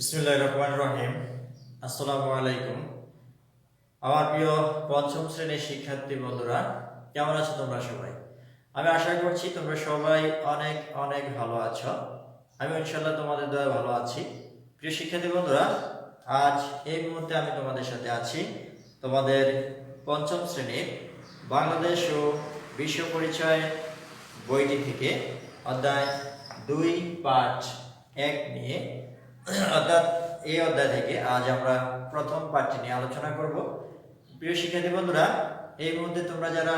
বিসমুল্লাহ রহমান রহিম। আসসালামু আলাইকুম আমার প্রিয় পঞ্চম শ্রেণির শিক্ষার্থী বন্ধুরা, কেমন আছো তোমরা সবাই? আমি আশা করছি তোমরা সবাই অনেক অনেক ভালো আছো। আমি ইনশাল্লাহ তোমাদের দয়া ভালো আছি। প্রিয় শিক্ষার্থী বন্ধুরা, আজ এই মুহূর্তে আমি তোমাদের সাথে আছি তোমাদের পঞ্চম শ্রেণির বাংলাদেশ ও বিশ্ব পরিচয় বইটি থেকে, অধ্যায় দুই, পাঠ এক নিয়ে অর্থাৎ এই অধ্যায় থেকে আজ আমরা প্রথম পাঠটি নিয়ে আলোচনা করব। প্রিয় শিক্ষার্থী বন্ধুরা, এই মুহূর্তে তোমরা যারা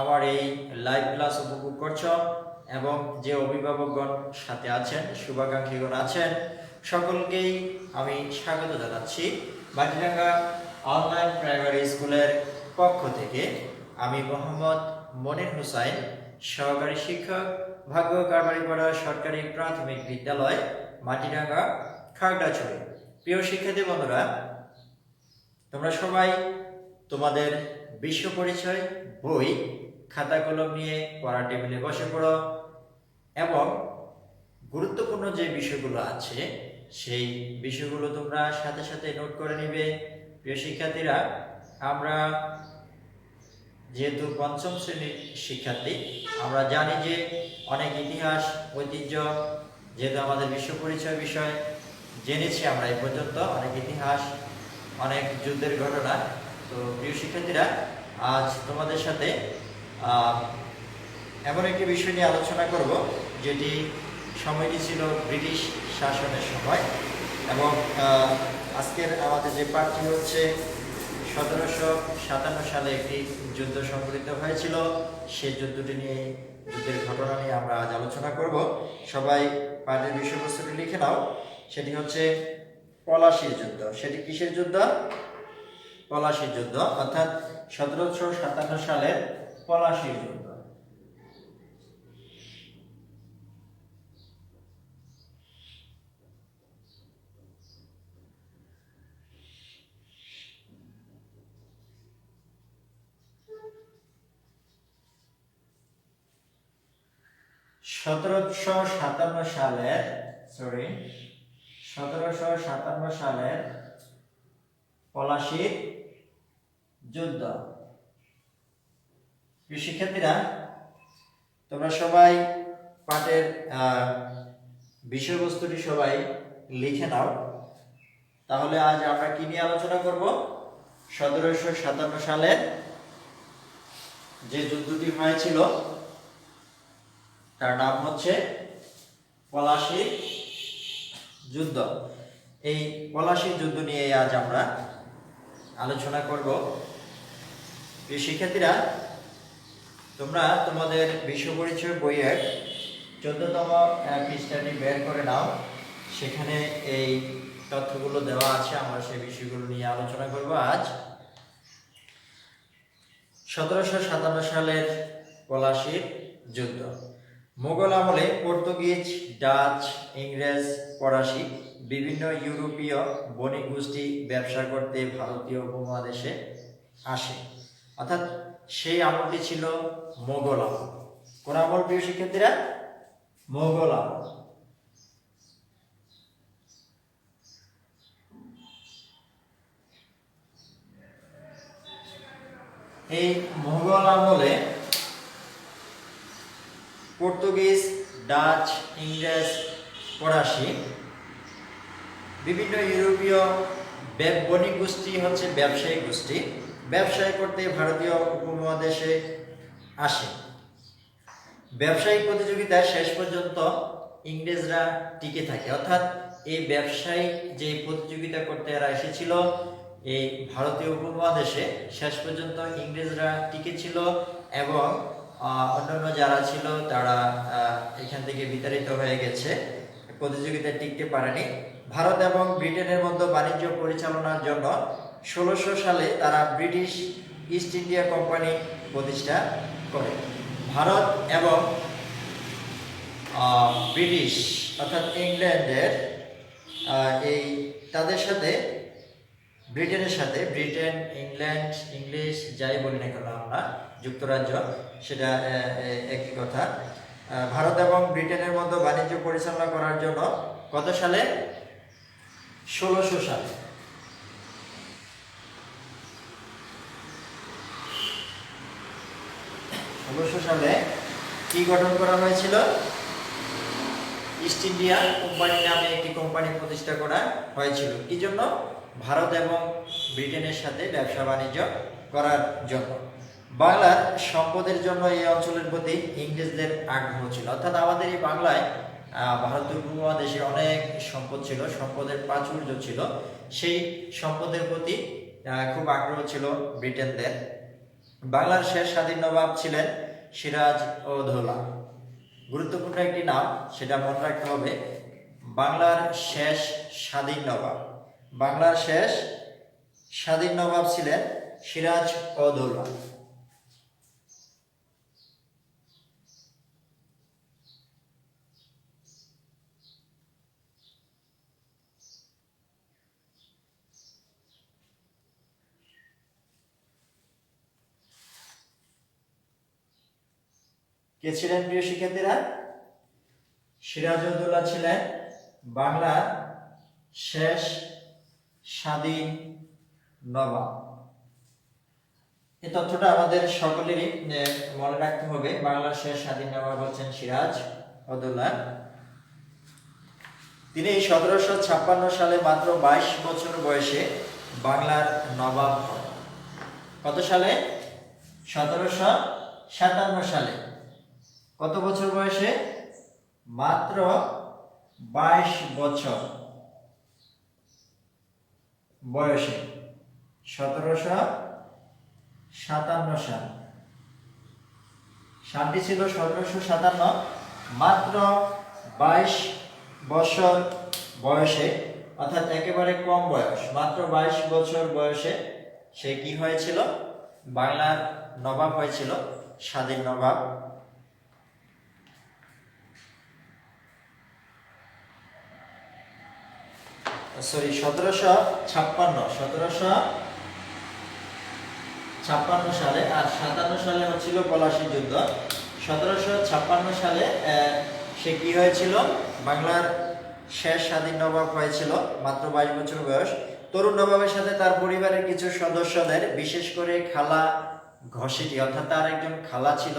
আমার এই লাইভ ক্লাস উপভোগ করছ এবং যে অভিভাবকগণ সাথে আছেন, শুভাকাঙ্ক্ষীগণ আছেন, সকলকেই আমি স্বাগত জানাচ্ছি। বাটিডাঙ্গা অনলাইন প্রাইমারি স্কুলের পক্ষ থেকে আমি মোহাম্মদ মনির হুসাইন, সহকারী শিক্ষক, ভাগ্য কারবারিপাড়া সরকারি প্রাথমিক বিদ্যালয় মাটিরাঙ্গা খাগড়াছড়ি প্রিয় শিক্ষার্থী বন্ধুরা, তোমরা সবাই তোমাদের বিশ্ব পরিচয় বই, খাতা কলম নিয়ে পড়া টেবিলে বসে পড়ো এবং গুরুত্বপূর্ণ যে বিষয়গুলো আছে, সেই বিষয়গুলো তোমরা সাথে সাথে নোট করে নিবে। প্রিয় শিক্ষার্থীরা, আমরা যেহেতু পঞ্চম শ্রেণির শিক্ষার্থী, আমরা জানি যে অনেক ইতিহাস, ঐতিহ্য, যেহেতু আমাদের বিশ্ব পরিচয় বিষয় জেনেছি আমরা এই পর্যন্ত। অনেক ইতিহাস, অনেক যুদ্ধের ঘটনা। তো প্রিয় শিক্ষার্থীরা, আজ তোমাদের সাথে এমন একটি বিষয় নিয়ে আলোচনা করব, যেটি সময়টি ছিল ব্রিটিশ শাসনের সময়। এবং আজকের আমাদের যে পাঠটি হচ্ছে, সতেরোশো সাতান্ন সালে একটি যুদ্ধ সংঘটিত হয়েছিল। সেই যুদ্ধটি নিয়ে, যুদ্ধের ঘটনা নিয়ে আমরা আজ আলোচনা করব। সবাই পাঠের বিষয়বস্তুটি লিখে নাও। সেটি হচ্ছে পলাশির যুদ্ধ। সেটি কিসের যুদ্ধ? পলাশির যুদ্ধ। অর্থাৎ সতেরোশো সাতান্ন সালের পলাশির যুদ্ধ। সতেরোশো সাতান্ন সালের সরি সতেরোশো সাতান্ন সালের পলাশির যুদ্ধ। শিক্ষার্থীরা তোমরা সবাই পাঠের বিষয়বস্তুটি সবাই লিখে নাও। তাহলে আজ আমরা কি নিয়ে আলোচনা করব? সতেরোশো সাতান্ন সালের যে যুদ্ধটি হয়েছিল, তার নাম হচ্ছে পলাশী যুদ্ধ। এই পলাশী যুদ্ধ নিয়ে আজ আমরা আলোচনা করব। প্রিয় শিক্ষার্থীরা, তোমরা তোমাদের বিশ্ব পরিচয় বইয়ের চোদ্দতম পৃষ্ঠাটি বের করে নাও। সেখানে এই তথ্যগুলো দেওয়া আছে, আমরা সেই বিষয়গুলো নিয়ে আলোচনা করব আজ। সতেরোশো সাতান্ন সালের পলাশির যুদ্ধ। মোগল আমলে পর্তুগিজ, ডাচ, ইংরেজ, ফরাসি, বিভিন্ন ইউরোপীয় বণিক গোষ্ঠী ব্যবসা করতে ভারতীয় উপমহাদেশে আসে। অর্থাৎ সেই আমলটি ছিল মোগল আমল। কোন আমল প্রিয় শিক্ষার্থীরা? মোগল আমল। এই মোগল আমলে পর্তুগিজ ডাচ, ইংরেজ, ফরাসি। বিভিন্ন ইউরোপীয় বণিক গোষ্ঠী হচ্ছে ব্যবসায়ী গোষ্ঠী। ব্যবসায় করতে ভারতীয় উপমহাদেশে আসে। ব্যবসায়িক প্রতিযোগিতায় শেষ পর্যন্ত ইংরেজরা টিকে থাকে। অর্থাৎ এই ব্যবসায়িক যে প্রতিযোগিতা করতে এরা এসেছিল, এই ভারতীয় উপমহাদেশে শেষ পর্যন্ত ইংরেজরা টিকে ছিল এবং অন্যান্য যারা ছিল, তারা এখান থেকে বিতাড়িত হয়ে গেছে। প্রতিযোগিতায় টিকতে পারেনি। ভারত এবং ব্রিটেনের মধ্যে বাণিজ্য পরিচালনার জন্য ষোলোশো সালে তারা ব্রিটিশ ইস্ট ইন্ডিয়া কোম্পানি প্রতিষ্ঠা করে। ভারত এবং ব্রিটিশ, অর্থাৎ ইংল্যান্ডের এই, তাদের সাথে ব্রিটেনের সাথে ব্রিটেন, ইংল্যান্ড, ইংলিশ যাই বলি না কেন আমরা, যুক্তরাজ্য, সেটা একই কথা। ভারত এবং ব্রিটেনের মধ্যে বাণিজ্য পরিচালনা করার জন্য কত সালে? ষোলোশো সালে। ষোলোশো সালে কি গঠন করা হয়েছিল? ইস্ট ইন্ডিয়া কোম্পানি নামে একটি কোম্পানি প্রতিষ্ঠা করা হয়েছিল। কি জন্য? ভারত এবং ব্রিটেনের সাথে ব্যবসা বাণিজ্য করার জন্য। বাংলার সম্পদের জন্য এই অঞ্চলের প্রতি ইংরেজদের আগ্রহ ছিল। অর্থাৎ আমাদের এই বাংলায় আহ, ভারতীয় উপমহাদেশে অনেক সম্পদ ছিল সম্পদের প্রাচুর্য ছিল। সেই সম্পদের প্রতি খুব আগ্রহ ছিল ব্রিটেনদের। বাংলার শেষ স্বাধীন নবাব ছিলেন সিরাজ ও ধৌলা। গুরুত্বপূর্ণ একটি নাম সেটা মনে রাখতে হবে বাংলার শেষ স্বাধীন নবাব। বাংলার শেষ স্বাধীন নবাব ছিলেন সিরাজ ও দৌলা কে ছিলেন প্রিয় শিক্ষার্থীরা? সিরাজউদ্দৌলা ছিলেন বাংলার শেষ স্বাধীন নবাব। এই তথ্যটা আমাদের সকলেরই মনে রাখতে হবে। বাংলার শেষ স্বাধীন নবাব হচ্ছেন সিরাজ উদ্দৌলা তিনি সতেরোশো ছাপ্পান্ন সালে মাত্র বাইশ বছর বয়সে বাংলার নবাব হন। কত সালে? সতেরোশো সাতান্ন সালে। কত বছর বয়সে? মাত্র বাইশ বছর। বয়সে সতেরোশো সাতান্ন সাল। সালটি ছিল সতেরোশো সাতান্ন, মাত্র বাইশ বছর বয়সে, অর্থাৎ একেবারে কম বয়স। মাত্র বাইশ বছর বয়সে সে কি হয়েছিল? বাংলার নবাব হয়েছিল, স্বাধীন নবাব। সরি সতেরোশো ছাপ্পান্ন সতেরোশো ছাপ্পান্ন সালে, আর সাতান্ন সালে হচ্ছিল পলাশী যুদ্ধ। সতেরোশো ছাপ্পান্ন সালে সে কি হয়েছিল? বাংলার শেষ স্বাধীন নবাব হয়েছিল, মাত্র বাইশ বছর বয়স। তরুণ নবাবের সাথে তার পরিবারের কিছু সদস্যদের, বিশেষ করে খালা ঘসিটি অর্থাৎ তার একজন খালা ছিল।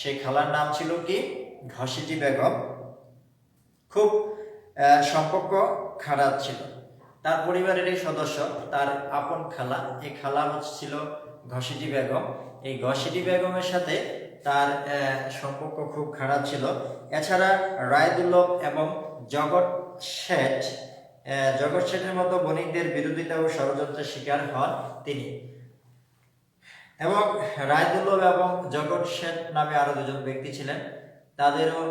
সেই খালার নাম ছিল কি? ঘসিটি বেগম। খুব সম্পর্ক খারাপ ছিল। তার পরিবারের এই সদস্য, তার আপন খালা, এই খালা ছিল ঘসিটি বেগম। এই ঘসিটি বেগমের সাথে তার সম্পর্ক খুব খারাপ ছিল। এছাড়া রায়দুল্লভ এবং জগৎ শেঠ জগৎ শেঠের মতো বণিকদের বিরোধিতা ও ষড়যন্ত্রের শিকার হন তিনি। এবং রায়দুল্লভ এবং জগৎ শেঠ নামে আরও দুজন ব্যক্তি ছিলেন। তাদেরও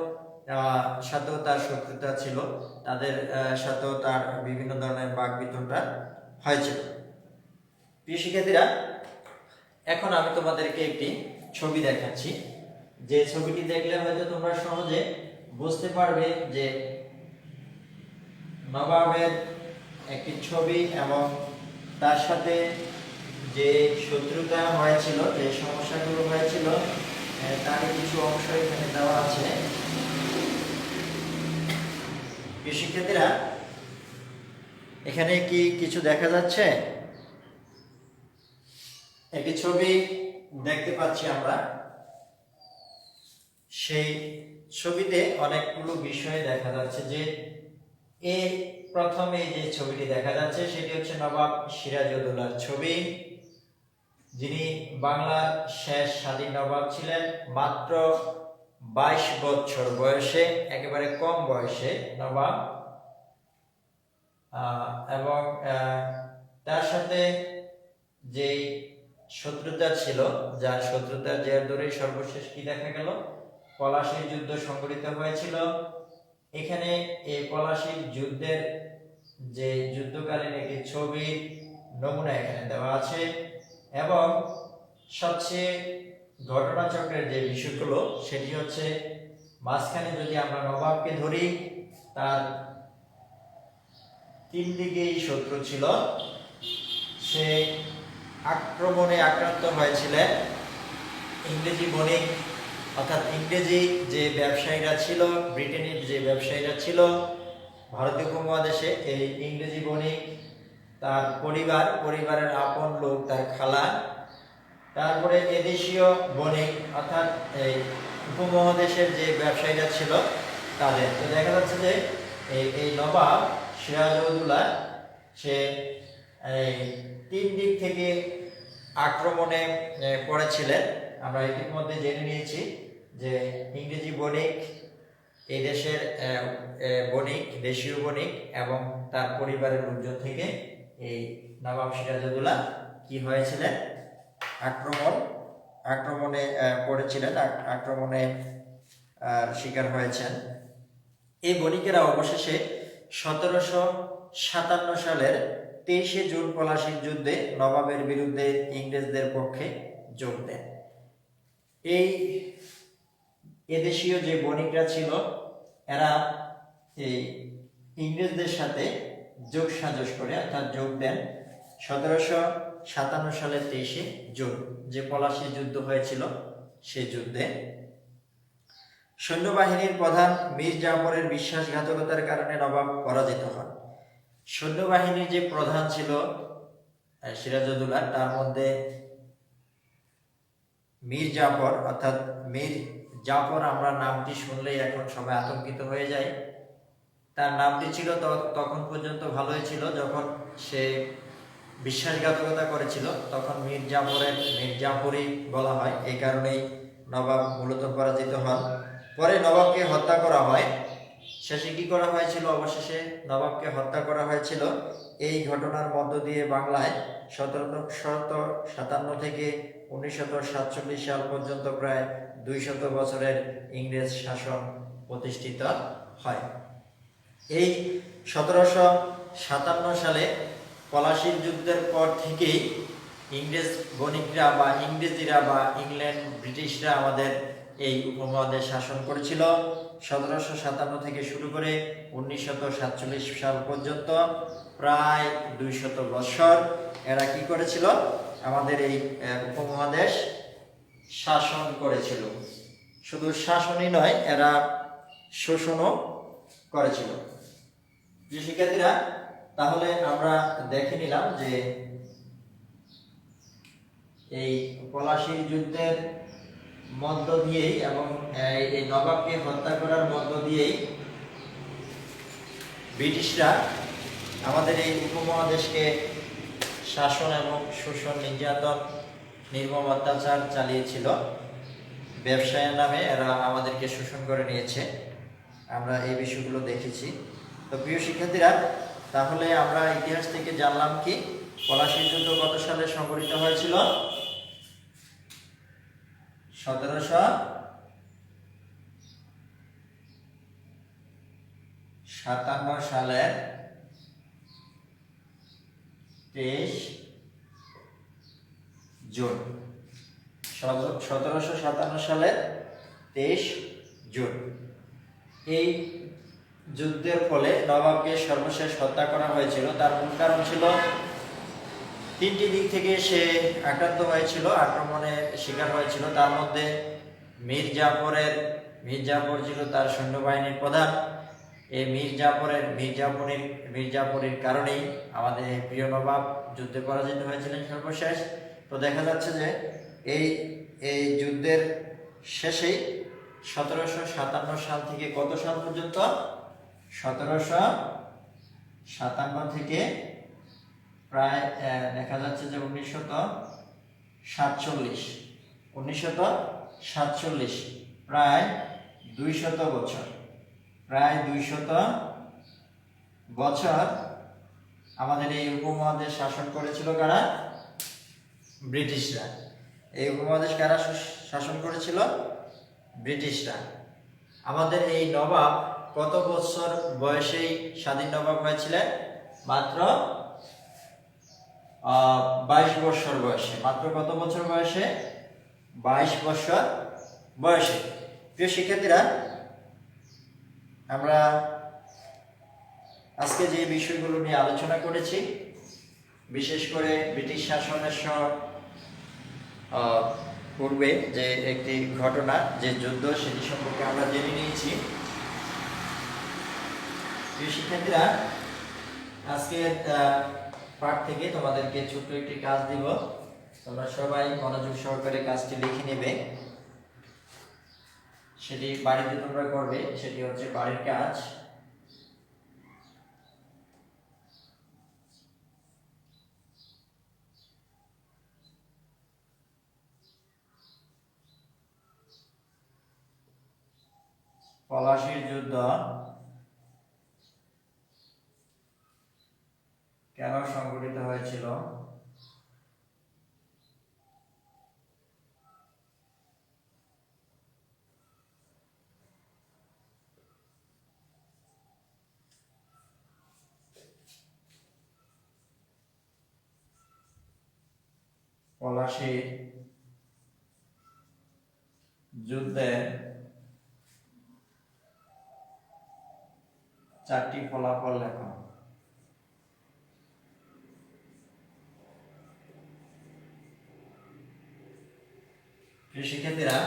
সাথেও তার শত্রুতা ছিল। তাদের সাথেও তার বিভিন্ন ধরনের বাক বিতনটা হয়েছিল। প্রিয় শিক্ষার্থীরা, এখন আমি তোমাদেরকে একটি ছবি দেখাচ্ছি। যে ছবিটি দেখলে হয়তো তোমরা সহজে বুঝতে পারবে যে নবাবের একটি ছবি এবং তার সাথে যে শত্রুতা হয়েছিল, যে সমস্যাগুলো হয়েছিল তার কিছু অংশ এখানে দেওয়া আছে। প্রিয় শিক্ষার্থীরা এখানে কি কিছু দেখা যাচ্ছে? একটি ছবি দেখতে পাচ্ছি আমরা। সেই ছবিতে অনেকগুলো বিষয় দেখা যাচ্ছে যে এ প্রথমে যে ছবিটি দেখা যাচ্ছে সেটি হচ্ছে নবাব সিরাজউদ্দৌলার ছবি। যিনি বাংলার শেষ স্বাধীন নবাব ছিলেন মাত্র বাইশ বছর বয়সে, একেবারে কম বয়সে, নবাব। এবং তার সাথে যেই শত্রুতা ছিল, যার শত্রুতার জের ধরে সর্বশেষ কি দেখা গেল? পলাশীর যুদ্ধ সংঘটিত হয়েছিল। এখানে এই পলাশীর যুদ্ধের যে যুদ্ধকালীন একটি ছবির নমুনা এখানে দেওয়া আছে। এবং সবচেয়ে ঘটনাচক্রের যে বিষয়গুলো, সেটি হচ্ছে মাঝখানে যদি আমরা নবাবকে ধরি, তার তিন দিকেই শত্রু ছিল। সে আক্রমণে আক্রান্ত হয়েছিলেন। ইংরেজি বণিক, অর্থাৎ ইংরেজি যে ব্যবসায়ীরা ছিল, ব্রিটেনের যে ব্যবসায়ীরা ছিল, ভারতীয় উপমহাদেশে এই ইংরেজি বণিক, তার পরিবার, পরিবারের আপন লোক, তার খালা তারপরে এদেশীয় বণিক, অর্থাৎ এই উপমহাদেশের যে ব্যবসায়ীরা ছিল তাদের। তো দেখা যাচ্ছে যে এই এই নবাব সিরাজউদ্দৌলা সে এই তিন দিক থেকে আক্রমণে পড়েছিলেন। আমরা ইতিমধ্যে জেনে নিয়েছি যে ইংরেজি বণিক এই দেশের বণিক, দেশীয় বণিক এবং তার পরিবারের লোকজন থেকে এই নবাব সিরাজউদ্দৌলা কি হয়েছিলেন? আক্রমণ, আক্রমণে পড়েছিলেন আক্রমণে শিকার হয়েছেন। এই বণিকেরা অবশেষে সতেরোশো সাতান্ন সালের তেইশে জুন পলাশির যুদ্ধে নবাবের বিরুদ্ধে ইংরেজদের পক্ষে যোগ দেন। এই এদেশীয় যে বণিকরা ছিল, এরা এই ইংরেজদের সাথে যোগ সাজস করে, অর্থাৎ যোগ দেন। সতেরোশো সাতান্ন সালের তেইশে জুন, যে পলাশী যুদ্ধ হয়েছিল সে যুদ্ধে। সৈন্যবাহিনীর প্রধান মীর জাফরের বিশ্বাসঘাতকতার কারণে নবাব পরাজিত হন। সৈন্যবাহিনীর যে প্রধান ছিল সিরাজউদ্দৌলা, তার মধ্যে মীর জাফর, অর্থাৎ মীর জাফর, আমরা নামটি শুনলেই এখন সবাই আতঙ্কিত হয়ে যায় তার নামটি ছিল তখন পর্যন্ত ভালোই ছিল, যখন সে বিশ্বাসঘাতকতা করেছিল, তখন মীর জাফরের মীর জাফরই বলা হয়। এই কারণেই নবাব মূলত পরাজিত হন। পরে নবাবকে হত্যা করা হয়। শেষে কি করা হয়েছিল? অবশেষে নবাবকে হত্যা করা হয়েছিল। এই ঘটনার মধ্য দিয়ে বাংলায় সতেরোশত সাতান্ন থেকে উনিশশত সাতচল্লিশ সাল পর্যন্ত প্রায় দুইশত বছরের ইংরেজ শাসন প্রতিষ্ঠিত হয়। এই সতেরোশো সাতান্ন সালে পলাশির যুদ্ধের পর থেকেই ইংরেজ বণিকরা বা ইংরেজিরা বা ইংল্যান্ড ব্রিটিশরা আমাদের এই উপমহাদেশ শাসন করেছিল। সতেরোশো সাতান্ন থেকে শুরু করে উনিশশত সাতচল্লিশ সাল পর্যন্ত প্রায় দুইশত বৎসর এরা কি করেছিল? আমাদের এই উপমহাদেশ শাসন করেছিল। শুধু শাসনই নয়, এরা শোষণও করেছিল। যে শিক্ষার্থীরা তাহলে আমরা দেখে নিলাম যে এই পলাশির যুদ্ধের মধ্য দিয়েই এবং, এই নবাবকে হত্যা করার মধ্য দিয়েই ব্রিটিশরা আমাদের এই উপমহাদেশকে শাসন এবং শোষণ, নির্যাতন, নির্মম অত্যাচার চালিয়েছিল। ব্যবসায়ের নামে এরা আমাদেরকে শোষণ করে নিয়েছে। আমরা এই বিষয়গুলো দেখেছি। তো প্রিয় শিক্ষার্থীরা তাহলে আমরা ইতিহাস থেকে জানলাম কি পলাশির যুদ্ধ কত সালে সংঘটিত হয়েছিল? সতেরোশো সাতান্ন সালের তেইশ জুন। সতেরোশো সাতান্ন সালের তেইশ জুন। এই যুদ্ধের ফলে নবাবকে সর্বশেষ হত্যা করা হয়েছিল। তার মূল কারণ ছিল তিনটি দিক থেকে সে আক্রান্ত হয়েছিল, আক্রমণের শিকার হয়েছিল। তার মধ্যে মীর জাফরের, মীর জাফর ছিল তার সৈন্যবাহিনীর প্রধান। এই মীর জাফরের মীর জাফরের মীর জাফরের কারণেই আমাদের প্রিয় নবাব যুদ্ধে পরাজিত হয়েছিলেন সর্বশেষ। তো দেখা যাচ্ছে যে এই এই যুদ্ধের শেষেই সতেরোশো সাতান্ন সাল থেকে কত সাল পর্যন্ত সতেরোশো সাতান্ন থেকে প্রায় দেখা যাচ্ছে যে উনিশশত সাতচল্লিশ। উনিশশত সাতচল্লিশ, প্রায় দুইশত বছর। প্রায় দুইশত বছর আমাদের এই উপমহাদেশ শাসন করেছিল কারা? ব্রিটিশরা। এই উপমহাদেশ কারা শাসন করেছিল? ব্রিটিশরা। আমাদের এই নবাব কত বছর বয়সেই স্বাধীন নবাব হয়েছিলেন? মাত্র বাইশ বছর বয়সে। মাত্র কত বছর বয়সে? বাইশ বছর বয়সে। প্রিয় শিক্ষার্থীরা আমরা আজকে যে বিষয়গুলো নিয়ে আলোচনা করেছি বিশেষ করে ব্রিটিশ শাসনের স- আহ, পূর্বে যে একটি ঘটনা যে যুদ্ধ সেটি সম্পর্কে আমরা জেনে নিয়েছি। প্রিয় শিক্ষার্থীরা আজকের আহ, পাঠ থেকে তোমাদেরকে ছোট্ট একটি কাজ দিব। তোমরা সবাই মনোযোগ সহকারে কাজটি লিখে নেবে। সেটি বাড়িতে তোমরা করবে সেটি হচ্ছে বাড়ির কাজ। পলাশির যুদ্ধ কেন সংঘটিত হয়েছিল। পলাশির যুদ্ধে চারটি ফলাফল লেখো। শিক্ষার্থীরা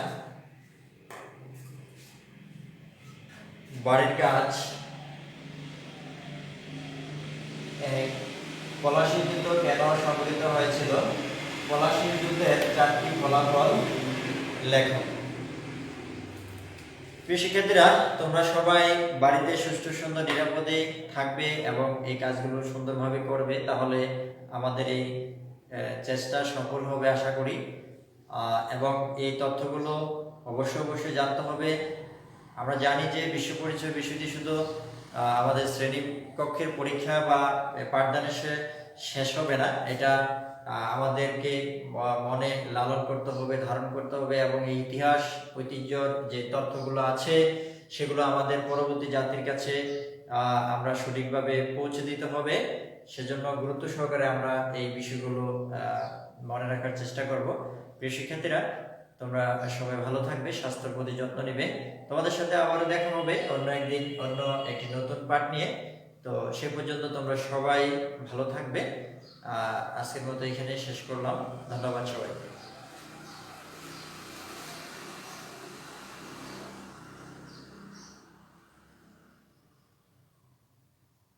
বাড়ির কাজ এক, পলাশির যুদ্ধ কেন সংঘটিত হয়েছিল? পলাশির যুদ্ধের চারটি ফলাফল লেখো। প্রিয় শিক্ষার্থীরা তোমরা সবাই বাড়িতে সুষ্ঠু সুন্দর নিরাপদে থাকবে এবং এই কাজগুলো সুন্দরভাবে করবে তাহলে আমাদের এই চেষ্টা সফল হবে আশা করি। এবং এই তথ্যগুলো অবশ্যই অবশ্যই জানতে হবে। আমরা জানি যে বিশ্ব পরিচয় বিষয়টি শুধু আমাদের শ্রেণি কক্ষের পরীক্ষা বা পাঠদানের শে- শেষ হবে না। এটা আমাদেরকে মনে লালন করতে হবে, ধারণ করতে হবে এবং এই ইতিহাস, ঐতিহ্যর যে তথ্যগুলো আছে, সেগুলো আমাদের পরবর্তী জাতির কাছে আমরা সঠিকভাবে পৌঁছে দিতে হবে। সেজন্য গুরুত্ব সহকারে আমরা এই বিষয়গুলো মনে রাখার চেষ্টা করব। প্রিয় শিক্ষার্থীরা, তোমরা সবাই ভালো থাকবে, স্বাস্থ্যের প্রতি যত্ন নেবে। তোমাদের সাথে আবারও দেখা হবে অন্য একদিন, অন্য একটি নতুন পাঠ নিয়ে। তো সে পর্যন্ত তোমরা সবাই ভালো থাকবে। আজকের মতো এখানে শেষ করলাম। ধন্যবাদ সবাই